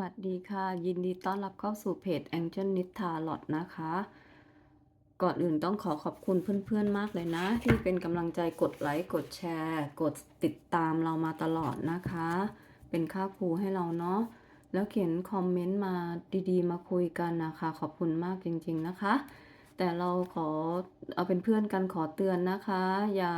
วัสดีค่ะ ยินดีต้อนรับเข้าสู่เพจ Angel n i t a l o t นะคะ ก่อนอื่นต้องขอขอบคุณเพื่อนๆมากเลยนะ ที่เป็นกำลังใจกดไลค์ กดแชร์ กดติดตามเรามาตลอดนะคะ เป็นค่าครูให้เราเนาะแล้วเขียนคอมเมนต์มาดีๆ มาคุยกันนะคะ ขอบคุณมากจริง ๆนะคะ แต่เราขอเอาเป็นเพื่อนกันขอเตือนนะคะ อย่า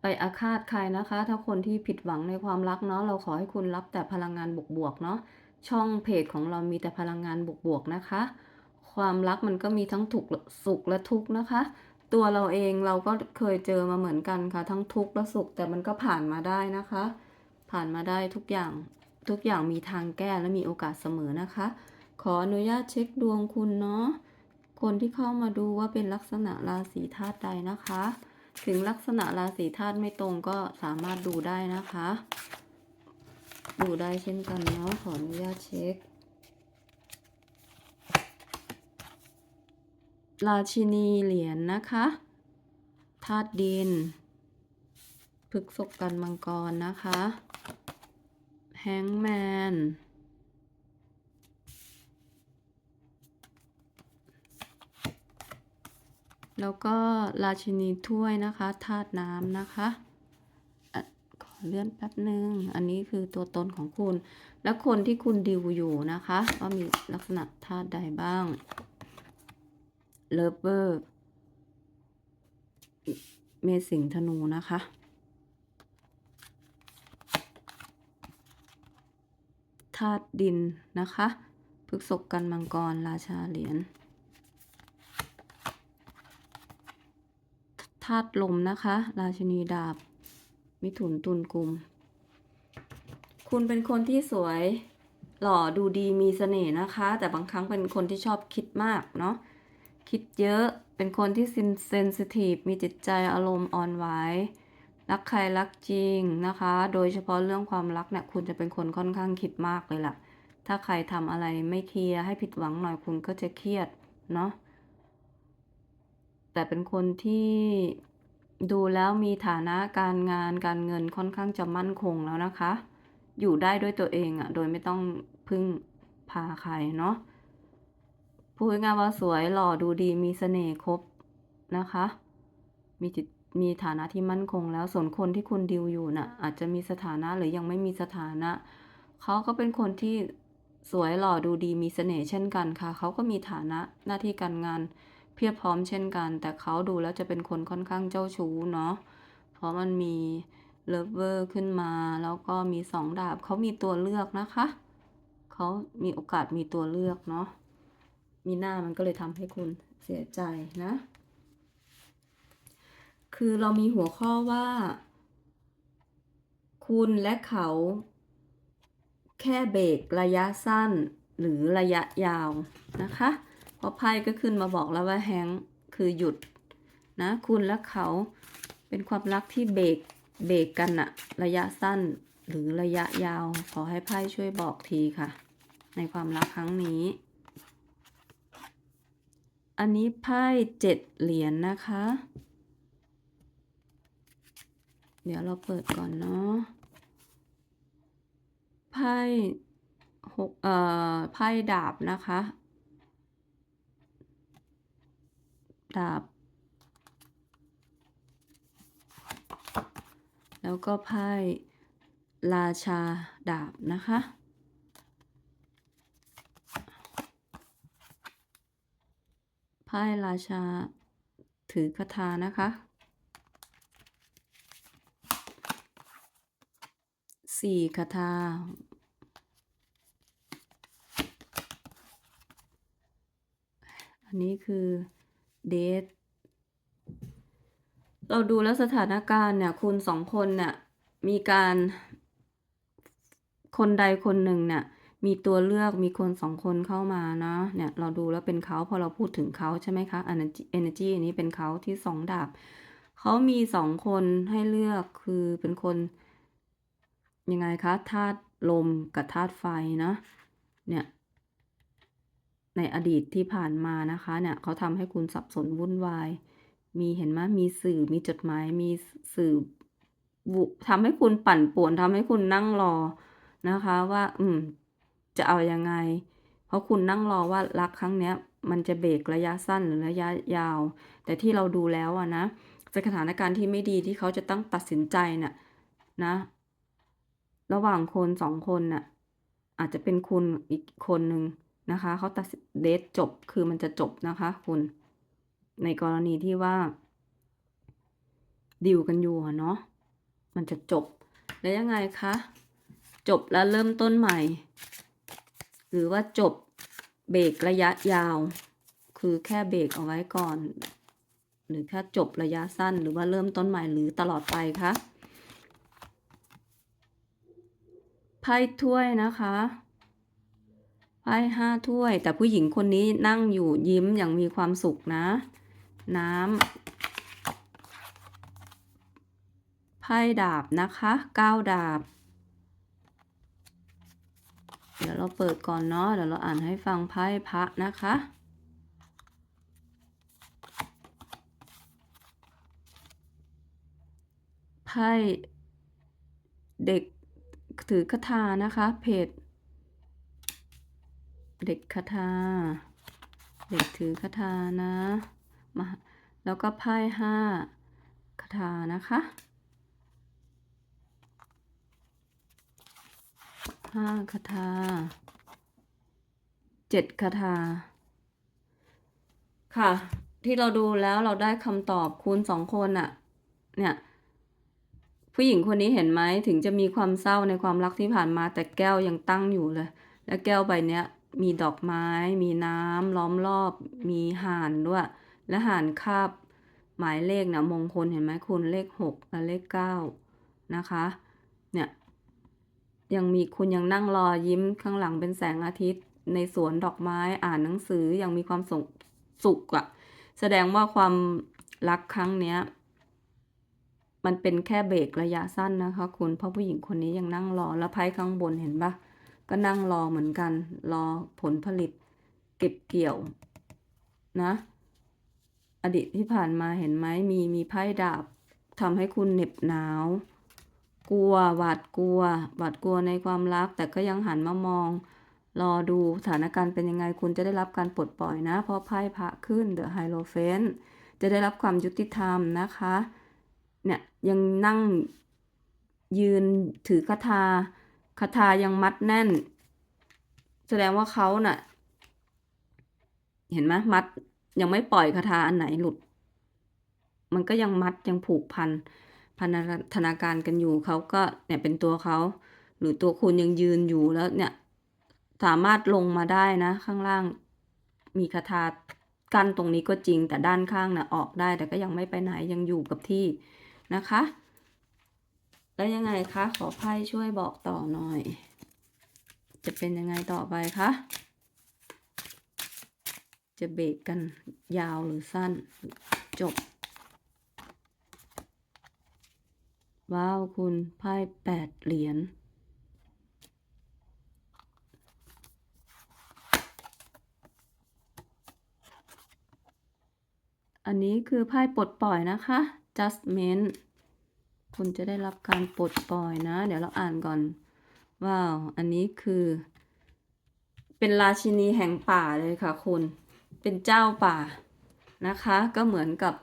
ไปอาฆาตใครนะคะ ถ้าคนที่ผิดหวังในความรักเนาะเราขอให้คุณรับแต่พลังงานบวกๆเนาะ ช่องเพจของเรามีแต่พลังงานบวกๆนะคะ ความรักมันก็มีทั้งถูกสุขและทุกข์นะคะ ตัวเราเองเราก็เคยเจอมาเหมือนกันค่ะ ทั้งทุกข์และสุขแต่มันก็ผ่านมาได้นะคะ ผ่านมาได้ทุกอย่างทุกอย่างมีทางแก้และมีโอกาสเสมอนะคะ ขออนุญาตเช็คดวงคุณเนาะคนที่เข้ามาดูว่าเป็นลักษณะราศีธาตุใดนะคะ ถึงลักษณะราศีธาตุไม่ตรงก็สามารถดูได้นะคะ ดูได้เช่นกันเนาะขออนุญาตเช็ค ราชินีเหรียญนะคะธาตุดินพฤกษกกันมังกรนะคะแฮงแมนแล้วก็ราชินีถ้วยนะคะธาตุน้ำนะคะ เลื่อนแป๊บหนึ่งอันนี้คือตัวตนของคุณ และคนที่คุณดิวอยู่นะคะว่ามีลักษณะธาตุใดบ้างเลิฟเวอร์เมสิงธนูนะคะธาตุดินนะคะพฤกษกกันมังกรราชาเหรียญธาตุลมนะคะ ราชินีดาบ มิถุนตุลกุม คุณเป็นคนที่สวย หล่อดูดีมีเสน่ห์นะคะ แต่บางครั้งเป็นคนที่ชอบคิดมากเนาะคิดเยอะเป็นคนที่เซนซิทีฟมีจิตใจอารมณ์อ่อนไหวรักใครรักจริงนะคะ โดยเฉพาะเรื่องความรักเนี่ยคุณจะเป็นคนค่อนข้างคิดมากเลยล่ะ ถ้าใครทำอะไรไม่เคลียร์ให้ผิดหวังหน่อยคุณก็จะเครียดเนาะแต่เป็นคนที่ ดูแล้วมีฐานะการงานการเงินค่อนข้างจะมั่นคงแล้วนะคะ อยู่ได้ด้วยตัวเองอะ่ะ โดยไม่ต้องพึ่งพาใครเนาะพูดง่ายว่าสวยหล่อดูดีมีเสน่ห์ครบนะคะ มีจิตมีฐานะที่มั่นคงแล้วส่วนคนที่คุณดิวอยู่น่ะ อาจจะมีสถานะหรือยังไม่มีสถานะ เขาก็เป็นคนที่สวยหล่อดูดีมีเสน่ห์เช่นกันค่ะ เขาก็มีฐานะหน้าที่การงาน พียบพร้อมเช่นกัน แต่เขาดูแล้วจะเป็นคนค่อนข้างเจ้าชู้เนาะเพราะมันมีเลิฟเวอร์ขึ้นมา แล้วก็มีสองดาบเขามีตัวเลือกนะคะ เขามีโอกาสมีตัวเลือกเนาะมีหน้ามันก็เลยทำให้คุณเสียใจนะ คือเรามีหัวข้อว่า คุณและเขา แค่เบรกระยะสั้นหรือระยะยาวนะคะ เพราะไพ่ก็ขึ้นมาบอกแล้วว่าแฮงค์คือหยุดนะคุณและเขาเป็นความรักที่เบรกเบรกกันอะระยะสั้นหรือระยะยาว ขอให้ไพ่ช่วยบอกทีค่ะ ในความรักครั้งนี้ อันนี้ไพ่เจ็ดเหรียญนนะคะ เดี๋ยวเราเปิดก่อนเนาะไพ่หกเอ่อไพ่ดาบนะคะ ดาบ แล้วก็ไพ่ราชาดาบนะคะไพ่ราชาถือคาถานะคะสี่คาถาอันนี้คือ เดทเราดูแล้วสถานการณ์เนี่ยคุณสองคนเนี่ยมีการคนใดคนหนึ่งเนี่ยมีตัวเลือกมีคนสองคนเข้ามานะเนี่ยเราดูแล้วเป็นเขาพอเราพูดถึงเขาใช่ไหมคะ energy energy อันนี้เป็นเขาที่สองดาบเขามีสองคนให้เลือกคือเป็นคน ยังไงคะธาตุลมกับธาตุไฟนะ เนี่ย ในอดีตที่ผ่านมานะคะเนี่ยเขาทำให้คุณสับสนวุ่นวาย มีเห็นไหมมีสื่อมีจดหมายมีสื่อบุทำให้คุณปั่นป่วนทำให้คุณนั่งรอนะคะ ว่า อืม จะเอายังไง เพราะคุณนั่งรอว่ารักครั้งเนี้ย มันจะเบรกระยะสั้นหรือระยะยาว แต่ที่เราดูแล้วอะนะสถานการณ์ที่ไม่ดีที่เขาจะต้องตัดสินใจน่ะนะ ระหว่างคนสองคนน่ะ อาจจะเป็นคุณอีกคนหนึ่ง นะคะเขาตัดเดทจบคือมันจะจบนะคะ คุณ ในกรณีที่ว่าดิวกันอยู่เนาะมันจะจบแล้วยังไงคะจบแล้วเริ่มต้นใหม่ หรือว่าจบเบรกระยะยาว คือแค่เบรกเอาไว้ก่อน หรือแค่จบระยะสั้นหรือว่าเริ่มต้นใหม่หรือตลอดไปคะไพ่ถ้วยนะคะ ไพ่ห้าถ้วย แต่ผู้หญิงคนนี้นั่งอยู่ยิ้มอย่างมีความสุขนะ น้ำไพ่ดาบนะคะเก้าดาบ เดี๋ยวเราเปิดก่อนเนาะเดี๋ยวเราอ่านให้ฟังไพ่พระนะคะไพ่เด็กถือคาถานะคะ เพจ เด็กคาถาเด็กถือคาถานะมาแล้วก็ไพ่ห้าคาถานะคะห้าคาถาเจ็ดคาถาค่ะ ที่เราดูแล้วเราได้คำตอบคุณสองคนอะเนี่ยผู้หญิงคนนี้เห็นไหมถึงจะมีความเศร้าในความรักที่ผ่านมาแต่แก้วยังตั้งอยู่เลย และแก้วใบเนี้ย มีดอกไม้ มีน้ำล้อมรอบ มีห่านด้วย และห่านคาบหมายเลขนะมงคลเห็นไหมคุณเลขหกและเลขเก้านะคะ เนี่ย ยังมีคุณยังนั่งรอยิ้มข้างหลังเป็นแสงอาทิตย์ ในสวนดอกไม้อ่านหนังสือยังมีความสุขสุขอะแสดงว่าความรักครั้งเนี้ย มันเป็นแค่เบรกระยะสั้นนะคะ คุณเพราะผู้หญิงคนนี้ยังนั่งรอแล้วไพ่ข้างบนเห็นปะ ก็นั่งรอเหมือนกัน รอผลผลิต เก็บเกี่ยว นะ อดีตที่ผ่านมาเห็นไหมมีมีไพ่ดาบทำให้คุณเหน็บหนาว กลัวหวาดกลัวหวาดกลัวในความรัก แต่ก็ยังหันมามอง รอดูสถานการณ์เป็นยังไงคุณจะได้รับการปลดปล่อยนะ เพราะไพ่พระขึ้นเดอะไฮโลเฟนจะได้รับความยุติธรรมนะคะ เนี่ยยังนั่งยืนถือคาถา คาถายังมัดแน่น แสดงว่าเขาน่ะ เห็นไหมมัดยังไม่ปล่อยคาถาอันไหนหลุด มันก็ยังมัดยังผูกพันพันธนาการกันอยู่เขาก็เนี่ยเป็นตัวเขาหรือตัวคุณยังยืนอยู่แล้วเนี่ยสามารถลงมาได้นะ ข้างล่างมีคาถากั้นตรงนี้ก็จริงแต่ด้านข้างน่ะออกได้แต่ก็ยังไม่ไปไหนยังอยู่กับที่นะคะ แล้วยังไงคะ ขอไพ่ช่วยบอกต่อหน่อย จะเป็นยังไงต่อไปคะ จะเบรกกันยาวหรือสั้น จบ ว้าวคุณไพ่แปดเหรียญอันนี้คือไพ่ปลดปล่อยนะคะ judgment คุณจะได้รับการปลดปล่อยนะ เดี๋ยวเราอ่านก่อน ว้าว อันนี้คือ เป็นราชินีแห่งป่าเลยค่ะคุณ เป็นเจ้าป่านะคะ ก็เหมือนกับ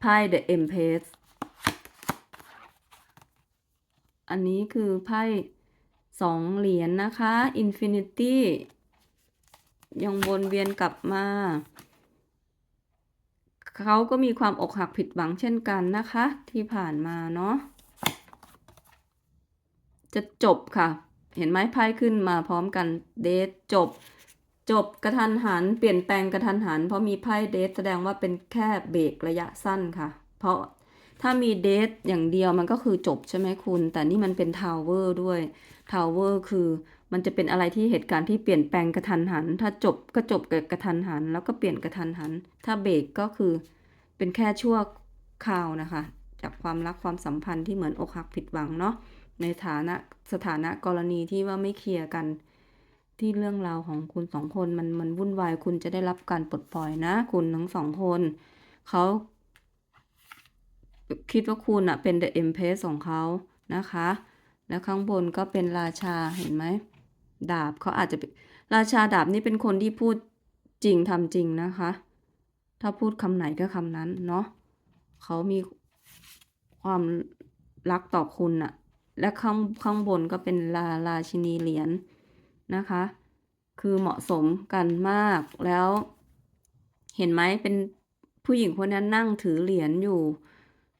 ไพ่ The Empress อันนี้คือไพ่สองเหรียญนนะคะ Infinity ยังวนเวียนกลับมา เขาก็มีความอกหักผิดหวังเช่นกันนะคะ ที่ผ่านมาเนาะจะจบค่ะ เห็นไหมไพ่ขึ้นมาพร้อมกันเดทจบ จบกระทันหัน เปลี่ยนแปลงกระทันหัน เพราะมีไพ่เดทแสดงว่าเป็นแค่เบรกระยะสั้นค่ะ เพราะถ้ามีเดทอย่างเดียวมันก็คือจบใช่ไหมคุณ แต่นี่มันเป็นทาวเวอร์ด้วยทาวเวอร์คือ มันจะเป็นอะไรที่เหตุการณ์ที่เปลี่ยนแปลงกระทันหัน ถ้าจบก็จบกับกระทันหัน แล้วก็เปลี่ยนกระทันหัน ถ้าเบรกก็คือเป็นแค่ชั่วคราวนะคะ จากความรักความสัมพันธ์ที่เหมือนอกหักผิดหวังเนาะ ในฐานะสถานะกรณีที่ว่าไม่เคลียร์กัน ที่เรื่องราวของคุณสองคนมันมันวุ่นวายคุณจะได้รับการปลดปล่อยนะ คุณทั้งสองคนเขาคิดว่าคุณอะเป็น the empress ของเขานะคะ แล้วข้างบนก็เป็นราชาเห็นไหม ดาบเขาอาจจะเป็นราชาดาบนี่เป็นคนที่พูดจริงทำจริงนะคะ ถ้าพูดคำไหนก็คำนั้นเนาะเขามีความรักต่อคุณอะและข้างข้างบนก็เป็นราราชินีเหรียญนะคะ คือเหมาะสมกันมากแล้ว เห็นไหมเป็นผู้หญิงคนนั้นนั่งถือเหรียญอยู่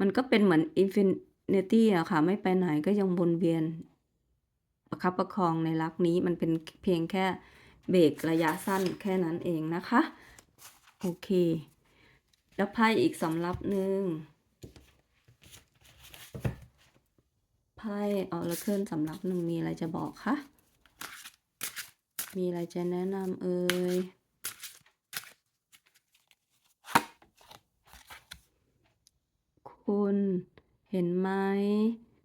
มันก็เป็นเหมือนอินฟินิตี้อะค่ะ ไม่ไปไหนก็ยังวนเวียน ประคับประคองในรักนี้มันเป็นเพียงแค่เบรกระยะสั้นแค่นั้นเองนะคะ โอเค แล้วไพ่อีกสำรับหนึ่งไพ่ออร์เคิลสำรับหนึ่งมีอะไรจะบอกคะมีอะไรจะแนะนำเอ่ยคุณเห็นไหม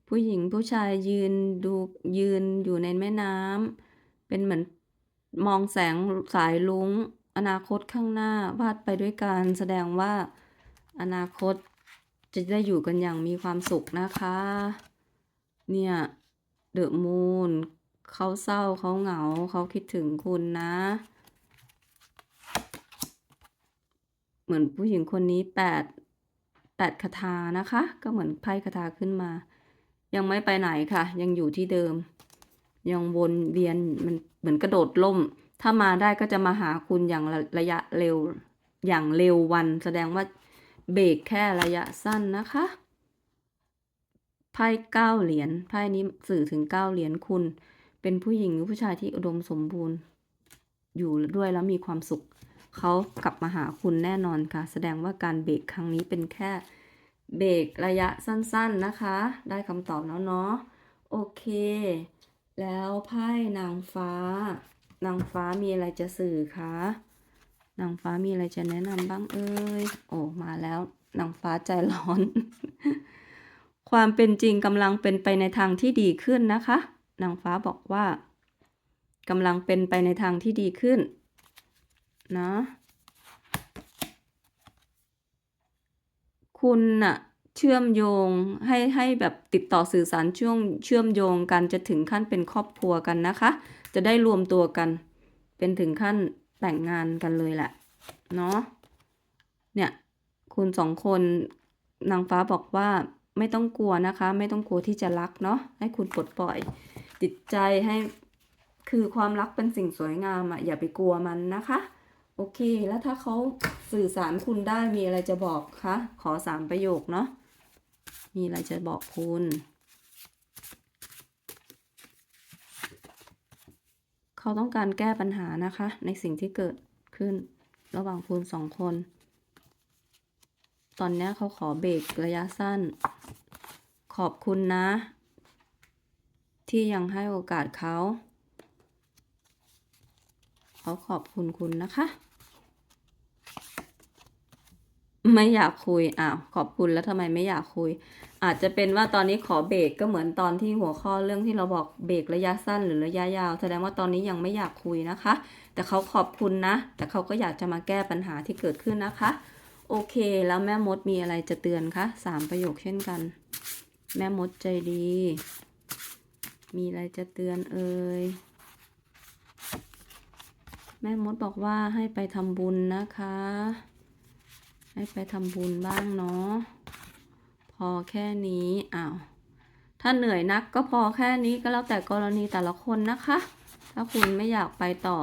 ผู้หญิงผู้ชายยืนดูยืนอยู่ในแม่น้ำเป็นเหมือนมองแสงสายลุ้ง อนาคตข้างหน้าวาดไปด้วยกันแสดงว่าอนาคตจะได้อยู่กันอย่างมีความสุขนะคะ เนี่ยเดอะมูนเขาเศร้าเขาเหงาเขาคิดถึงคุณนะ เหมือนผู้หญิงคนนี้แปดแปดคาถานะคะ ก็เหมือนไพ่คาถาขึ้นมา ยังไม่ไปไหนค่ะ ยังอยู่ที่เดิม ยังวนเวียนมันเหมือนกระโดดล่ม ถ้ามาได้ก็จะมาหาคุณอย่างระระยะเร็วอย่างเร็ววัน แสดงว่าเบรกแค่ระยะสั้นนะคะไพ่เก้าเหรียญไพ่นี้สื่อถึงเก้าเหรียญคุณ เป็นผู้หญิงหรือผู้ชายที่อุดมสมบูรณ์ อยู่ด้วยแล้วมีความสุขเขากลับมาหาคุณแน่นอนค่ะ แสดงว่าการเบรกครั้งนี้เป็นแค่ เบรกระยะสั้นๆนะคะ ได้คำตอบแล้วเนาะโอเค แล้วไพ่นางฟ้า นางฟ้ามีอะไรจะสื่อคะนางฟ้ามีอะไรจะแนะนำบ้างเอ่ยโอ้มาแล้วนางฟ้าใจร้อน ความเป็นจริงกำลังเป็นไปในทางที่ดีขึ้นนะคะนางฟ้าบอกว่ากำลังเป็นไปในทางที่ดีขึ้น นะ คุณน่ะเชื่อมโยงให้ให้แบบติดต่อสื่อสารช่วงเชื่อมโยงกันจะถึงขั้นเป็นครอบครัวกันนะคะ จะได้รวมตัวกัน เป็นถึงขั้นแต่งงานกันเลยแหละเนาะเนี่ยคุณสองคนนางฟ้าบอกว่าไม่ต้องกลัวนะคะ ไม่ต้องกลัวที่จะรักเนาะให้คุณปลดปล่อย จิตใจให้คือความรักเป็นสิ่งสวยงามอะ่ะอย่าไปกลัวมันนะคะ โอเค แล้วถ้าเขาสื่อสารคุณได้มีอะไรจะบอกคะ ขอสามประโยคเนาะ มีอะไรจะบอกคุณ เขาต้องการแก้ปัญหานะคะ ในสิ่งที่เกิดขึ้น ระหว่างคุณสองคน ตอนนี้เขาขอเบรกระยะสั้น ขอบคุณนะ ที่ยังให้โอกาสเขาเขาขอบคุณคุณนะคะ ไม่อยากคุยอ้าวขอบคุณแล้วทำไมไม่อยากคุย อาจจะเป็นว่าตอนนี้ขอเบรกก็เหมือนตอนที่หัวข้อเรื่องที่เราบอกเบรกระยะสั้นหรือระยะยาว แสดงว่าตอนนี้ยังไม่อยากคุยนะคะ แต่เขาขอบคุณนะ แต่เขาก็อยากจะมาแก้ปัญหาที่เกิดขึ้นนะคะ โอเค แล้วแม่มดมีอะไรจะเตือนคะสามประโยคเช่นกัน แม่มดใจดี มีอะไรจะเตือนเอ่ยแม่มดบอกว่าให้ไปทำบุญนะคะ ให้ไปทำบุญบ้างเนาะพอแค่นี้อ้าวถ้าเหนื่อยนักก็พอแค่นี้ก็แล้วแต่กรณีแต่ละคนนะคะ ถ้าคุณไม่อยากไปต่อ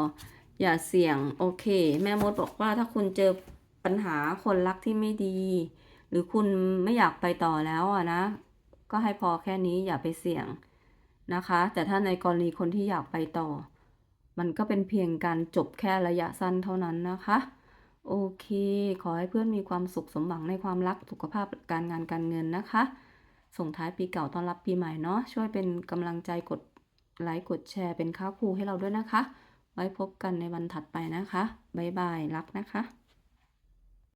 อย่าเสี่ยงโอเค แม่มดบอกว่าถ้าคุณเจอปัญหาคนรักที่ไม่ดี หรือคุณไม่อยากไปต่อแล้วอะนะ ก็ให้พอแค่นี้อย่าไปเสี่ยงนะคะ แต่ถ้าในกรณีคนที่อยากไปต่อ มันก็เป็นเพียงการจบแค่ระยะสั้นเท่านั้นนะคะ โอเค ขอให้เพื่อนมีความสุขสมหวังในความรักสุขภาพการงานการเงินนะคะ ส่งท้ายปีเก่าต้อนรับปีใหม่เนาะช่วยเป็นกำลังใจกดไลค์กดแชร์เป็นข้าวครูให้เราด้วยนะคะ ไว้พบกันในวันถัดไปนะคะบ๊ายบายรักนะคะ